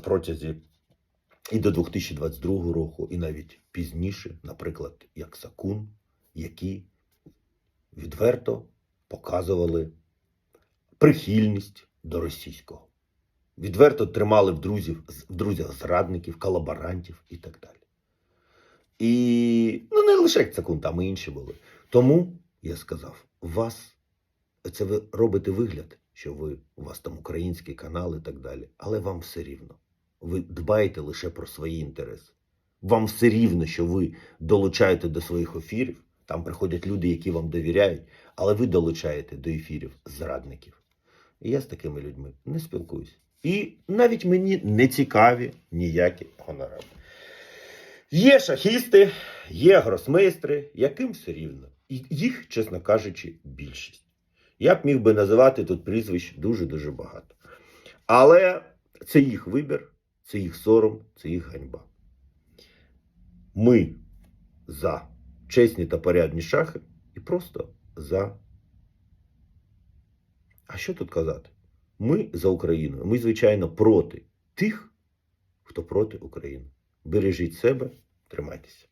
на протязі і до 2022 року, і навіть пізніше, наприклад, як Сакун, які відверто показували прихильність до російського. Відверто тримали в друзів, в друзях зрадників, колаборантів і так далі. І ну не лише Цакун, там і інші були. Тому я сказав, вас це ви робите вигляд, що ви у вас там український канал і так далі, але вам все рівно. Ви дбаєте лише про свої інтереси. Вам все рівно, що ви долучаєте до своїх ефірів. Там приходять люди, які вам довіряють, але ви долучаєте до ефірів зрадників. І я з такими людьми не спілкуюсь. І навіть мені не цікаві ніякі гонорари. Є шахісти, є гросмейстри, яким все рівно. І їх, чесно кажучи, більшість. Я б міг би називати тут прізвищ дуже-дуже багато. Але це їх вибір, це їх сором, це їх ганьба. Ми за чесні та порядні шахи і просто за. А що тут казати? Ми за Україну. Ми, звичайно, проти тих, хто проти України. Бережіть себе, тримайтеся.